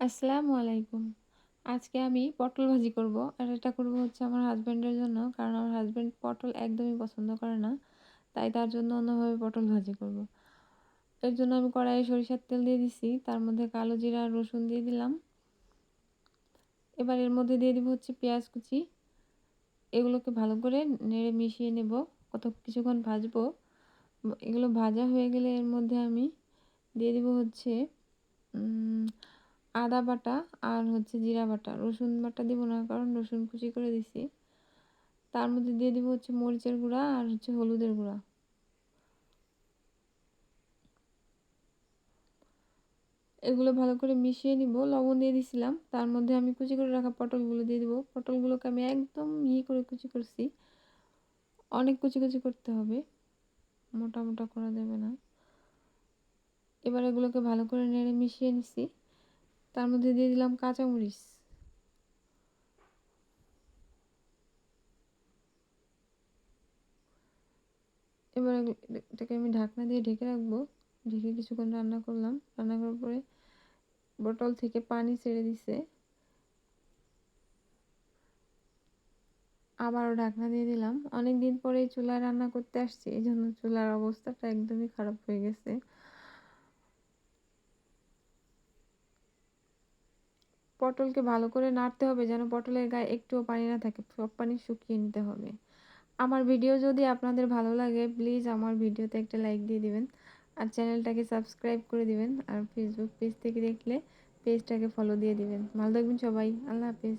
আসসালামু আলাইকুম। আজকে আমি পটল ভাজি করব আর এটা করব হচ্ছে আমার হাজব্যান্ডের জন্য, কারণ আমার হাজব্যান্ড পটল একদমই পছন্দ করে না, তাই তার জন্য অন্যভাবে পটল ভাজি করব। এর জন্য আমি কড়াইয়ে সরিষার তেল দিয়ে দিছি, তার মধ্যে কালো জিরা রসুন দিয়ে দিলাম। এবার এর মধ্যে দিয়ে দিব হচ্ছে পেঁয়াজ কুচি। এগুলোকে ভালো করে নেড়ে মিশিয়ে নেব, কত কিছুক্ষণ ভাজবো। এগুলো ভাজা হয়ে গেলে এর মধ্যে আমি দিয়ে দিব হচ্ছে আদা বাটা আর হচ্ছে জিরা বাটা। রসুন বাটা দিব না, কারণ রসুন কুচি করে দিছি। তার মধ্যে দিয়ে দিব হচ্ছে মরিচের গুঁড়া আর হচ্ছে হলুদের গুঁড়া। এগুলো ভালো করে মিশিয়ে নিব। লবণ দিয়ে দিছিলাম। তার মধ্যে আমি কুচি করে রাখা পটলগুলো দিয়ে দিব। পটলগুলোকে আমি একদম মিহি করে কুচি করছি। অনেক কুচি কুচি করতে হবে। মোটা মোটা করা যাবে না। এবার এগুলোকে ভালো করে নেড়ে মিশিয়ে নিছি। তার মধ্যে দিয়ে দিলাম কাঁচামরিচ। এবার এটাকে আমি ঢাকনা দিয়ে ঢেকে রাখব। ঢেকে কিছুক্ষণ রান্না করলাম। রান্না করার পরে বোতল থেকে পানি ছেড়ে দিছে। আবারও ঢাকনা দিয়ে দিলাম। অনেক দিন পরে চুলায় রান্না করতে আসছি এই জন্য চুলার অবস্থাটা একদমই খারাপ হয়ে গেছে। পটলকে ভালো করে নাড়তে হবে যেন পটলের গায়ে একটুও পানি না থাকে, সব পানি শুকিয়ে নিতে হবে। আমার ভিডিও যদি আপনাদের ভালো লাগে প্লিজ আমার ভিডিওতে একটা লাইক দিয়ে দিবেন আর চ্যানেলটাকে সাবস্ক্রাইব করে দিবেন আর ফেসবুক পেজ থেকে দেখলে পেজটাকে ফলো দিয়ে দিবেন। ভালো থাকবেন সবাই, আল্লাহ হাফিজ।